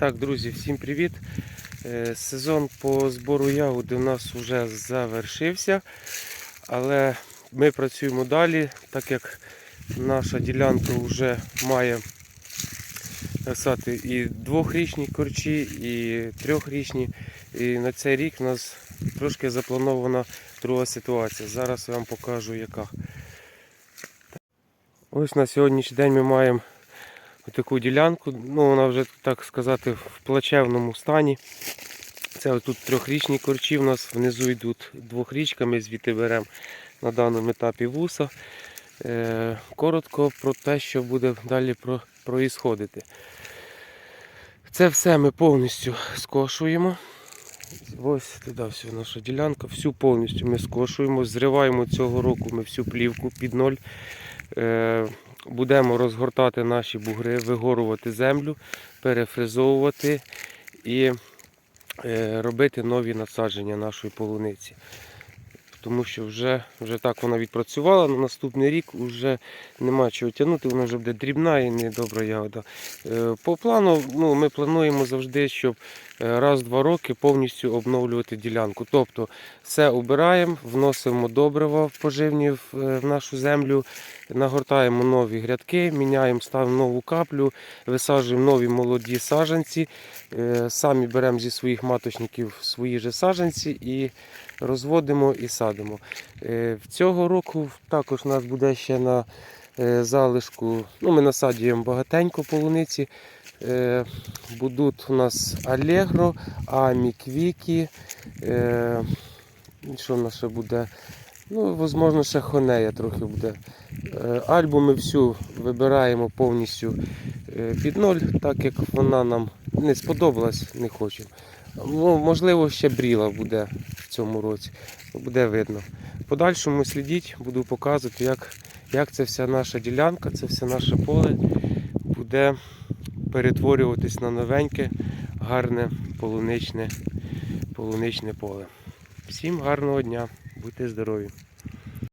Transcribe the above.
Так, друзі, всім привіт. Е, Сезон по збору ягоди у нас вже завершився, але ми працюємо далі, так як наша ділянка вже має так сказати, і двохрічні корчі, і трьохрічні. І на цей рік у нас трошки запланована друга ситуація. Зараз я вам покажу яка. Ось на сьогоднішній день ми маємо таку ділянку. Ну, вона вже, так сказати, в плачевному стані. Це тут трьохрічні корчі в нас внизу йдуть двохрічками, звідти беремо на даному етапі вуса. Е, коротко про те, що буде далі про, проїсходити. Це все ми повністю скошуємо. Ось туди вся наша ділянка, всю повністю ми скошуємо, зриваємо цього року ми всю плівку під ноль. Будемо розгортати наші бугри, вигорувати землю, перефризовувати і е, робити нові насадження нашої полуниці. Тому що вже, вже так вона відпрацювала, на наступний рік вже нема чого тягнути, вона вже буде дрібна і не добра ягода. Е, По плану ну, ми плануємо завжди, щоб е, раз в два роки повністю обновлювати ділянку. Тобто все обираємо, вносимо добрива поживні в, е, нашу землю, нагортаємо нові грядки, міняємо, ставимо нову каплю, висаджуємо нові молоді саджанці, е, самі беремо зі своїх маточників свої же саджанці і розводимо і садимо. Е, В цього року також у нас буде ще на е, залишку, ну ми насаджуємо багатенько полуниці. Е, Будуть у нас Allegro, Амі, Квікі. Що в нас ще буде? Ну, можливо, ще хонея трохи буде. Е, Альбуми всю вибираємо повністю під ноль, так як вона нам не сподобалась, не хочемо. Можливо, ще бріла буде цьому році. Буде видно. Подальшому слідіть, буду показувати, як, як це вся наша ділянка, це все наше поле буде перетворюватись на новеньке, гарне полуничне, полуничне поле. Всім гарного дня, будьте здорові!